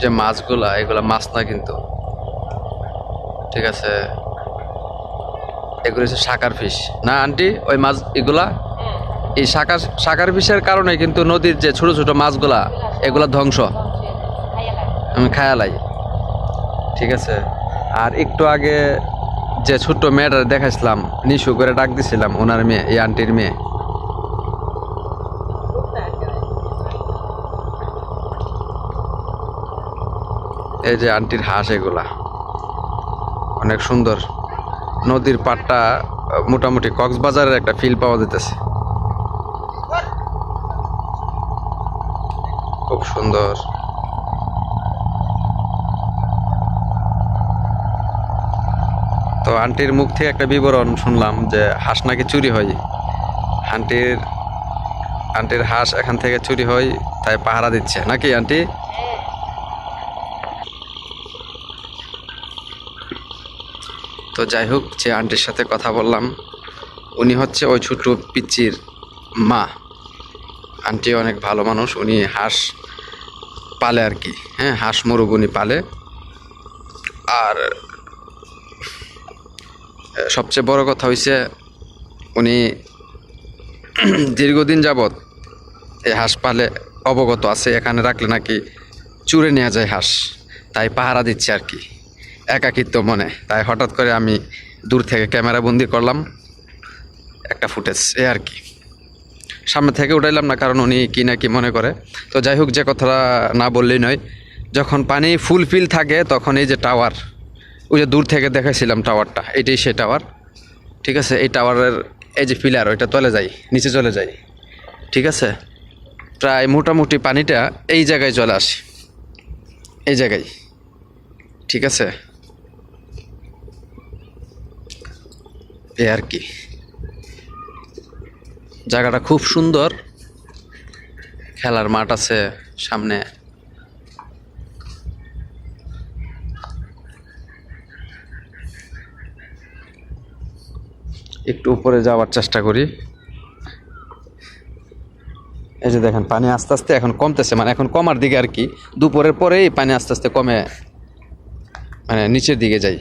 যে মাছগুলা এগুলা মাছ না কিন্তু। ঠিক আছে? এগুলো হচ্ছে শাকার ফিশ। না আন্টি ওই মাছ এগুলা? এই শাকার শাকার ফিশের কারণে কিন্তু নদীর যে ছোট ছোট মাছগুলা এগুলা ধ্বংস। আমি খায়ালাই ঠিক আছে? আর একটু আগে যে ছোট্ট মেয়েটা দেখাইছিলাম নিশু করে ডাক দিছিলাম ওনার মেয়ে এই আন্টির মেয়ে। এই যে আন্টির হাঁস এগুলা। অনেক সুন্দর। নদীর আহ, মোটামুটি কক্সবাজারের একটা ফিল পাওয়া যেতেছে। খুব সুন্দর। তো আন্টির মুখ থেকে একটা বিবরণ শুনলাম যে হাঁস নাকি চুরি হয়। আন্টির আন্টির হাঁস এখান থেকে চুরি হয় তাই পাহারা দিচ্ছে। নাকি আন্টি? তো যাই হোক, যে আন্টির সাথে কথা বললাম, উনি হচ্ছে ওই ছোট পিচ্চির মা। আন্টি অনেক ভালো মানুষ, উনি হাঁস পালে আর কি হ্যাঁ হাঁস মুরগ উনি পালে। আর, সবচেয়ে বড় কথা হইছে, উনি দীর্ঘদিন যাবৎ এই হাঁস পালে অবগত আছে, এখানে রাখলে নাকি চুরে নেওয়া যায় হাঁস, তাই পাহারা দিচ্ছে আর কি। একাকিত্ব মনে। তাই হঠাৎ করে আমি দূর থেকে ক্যামেরা বন্দি করলাম। একটা ফুটেজ, এ আর কি। সামনে থেকে উঠাইলাম না, কারণ উনি কি না কি মনে করে। তো যাই হোক, যে কথাটা না বললেই নয়। যখন পানি ফুল ফিল থাকে, তখন এই যে টাওয়ার ওই যে দূর থেকে দেখাইছিলাম টাওয়ারটা এটাই সেই টাওয়ার ঠিক আছে? এই টাওয়ারের এই যে পিলার ওইটা চলে যায় নিচে চলে যায় ঠিক আছে? প্রায় মোটামুটি পানিটা এই জায়গায় চলে আসে। এই জায়গায়। ঠিক আছে? এ আর কি। জায়গাটা খুব সুন্দর। খেলার মাঠ আছে সামনে। একটু উপরে যাওয়ার চেষ্টা করি। এই যে দেখেন, পানি আস্তে আস্তে এখন কমতেছে। মানে এখন কমার দিকে আর কি। দুপুরের পরেই পানি আস্তে আস্তে কমে মানে নিচের দিকে যাই।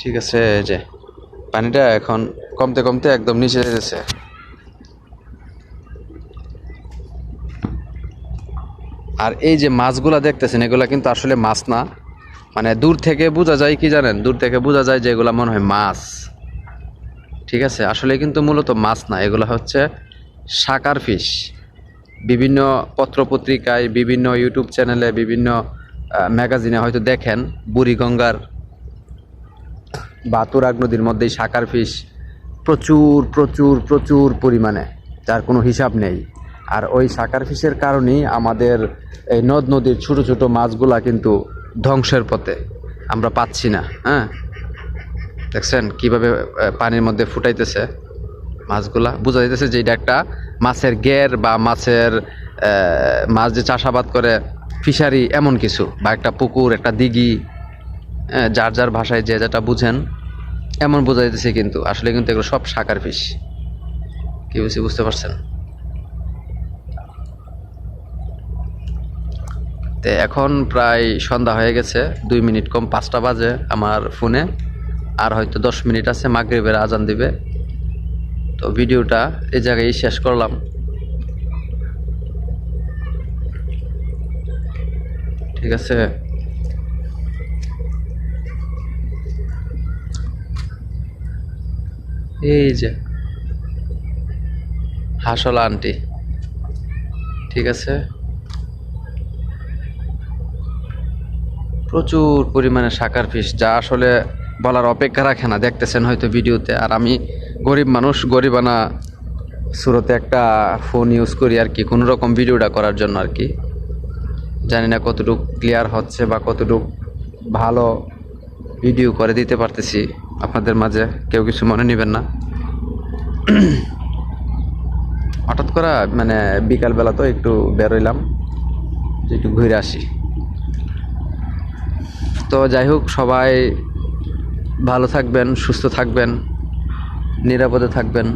ঠিক আছে, এই যে, পানিটা এখন কমতে কমতে একদম নিচে যেতেছে আর এই যে মাছগুলা দেখতেছেন, এগুলা কিন্তু আসলে মাছ না। মানে দূর থেকে বোঝা যায় কি জানেন? দূর থেকে বোঝা যায় যে এগুলা মনে হয় মাছ। ঠিক আছে? আসলে কিন্তু মূলত মাছ না, এগুলো হচ্ছে শাকার ফিশ। বিভিন্ন পত্রপত্রিকায়, বিভিন্ন ইউটিউব চ্যানেলে, বিভিন্ন ম্যাগাজিনে হয়তো দেখেন, বুড়িগঙ্গার বা তুরাগ নদীর মধ্যেই শাকার ফিশ প্রচুর প্রচুর প্রচুর পরিমাণে, যার কোনো হিসাব নেই। আর ওই শাকার ফিশের কারণেই আমাদের এই নদ নদীর ছোট ছোট মাছগুলা কিন্তু ধ্বংসের পথে আমরা পাচ্ছি না হ্যাঁ? দেখছেন কীভাবে পানির মধ্যে ফুটাইতেছে মাছগুলা? বোঝা যাইতেছে যে এটা একটা মাছের গের বা মাছের মাছ যে চাষাবাদ করে ফিশারি এমন কিছু বা একটা পুকুর, একটা দিঘি যার যার ভাষায় যে যেটা বুঝেন, এমন বোঝা যাইতেছে কিন্তু। আসলে কিন্তু এগুলো সব শাকার ফিশ। কি বুঝছি বুঝতে পারছেন? তো এখন প্রায় সন্ধ্যা হয়ে গেছে, দুই মিনিট কম পাঁচটা বাজে আমার ফোনে, আর হয়তো দশ মিনিট আছে, মাগরিবের আজান দিবে। তো ভিডিওটা এই জায়গায় শেষ করলাম। ঠিক আছে? এই যে। হাসলা আন্টি। ঠিক আছে? প্রচুর পরিমাণে শাকার ফিশ যা আসলে বলার অপেক্ষা রাখে না। দেখতেছেন হয়তো ভিডিওতে। আর আমি গরিব মানুষ, গরিবানা শুরুতে একটা ফোন ইউজ করি আর কি, কোনো রকম ভিডিওটা করার জন্য আর কি। জানি না কতটুকু ক্লিয়ার হচ্ছে বা কতটুকু ভালো ভিডিও করে দিতে পারতেছি। আপনাদের মাঝে কেউ কিছু মনে নেবেন না। হঠাৎ করা মানে বিকালবেলা তো একটু বেরোইলাম একটু ঘুরে আসি। তো যাই হোক, সবাই ভালো থাকবেন, সুস্থ থাকবেন, নিরাপদে থাকবেন।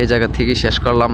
এই জায়গা থেকেই শেষ করলাম।